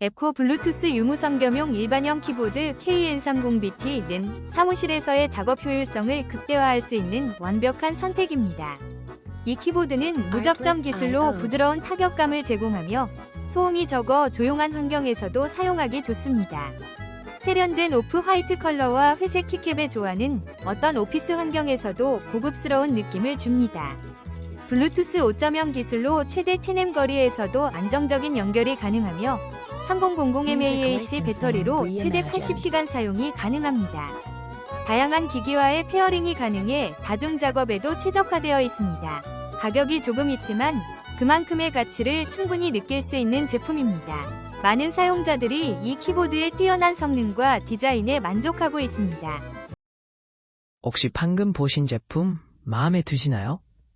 에코 블루투스 유무선 겸용 일반형 키보드 KN30BT는 사무실에서의 작업 효율성을 극대화할 수 있는 완벽한 선택입니다. 이 키보드는 무접점 기술로 부드러운 타격감을 제공하며 소음이 적어 조용한 환경에서도 사용하기 좋습니다. 세련된 오프 화이트 컬러와 회색 키캡의 조화는 어떤 오피스 환경에서도 고급스러운 느낌을 줍니다. 블루투스 5.0 기술로 최대 10M 거리에서도 안정적인 연결이 가능하며 3000mAh 배터리로 최대 80시간 사용이 가능합니다. 다양한 기기와의 페어링이 가능해 다중 작업에도 최적화되어 있습니다. 가격이 조금 있지만 그만큼의 가치를 충분히 느낄 수 있는 제품입니다. 많은 사용자들이 이 키보드의 뛰어난 성능과 디자인에 만족하고 있습니다. 혹시 방금 보신 제품 마음에 드시나요?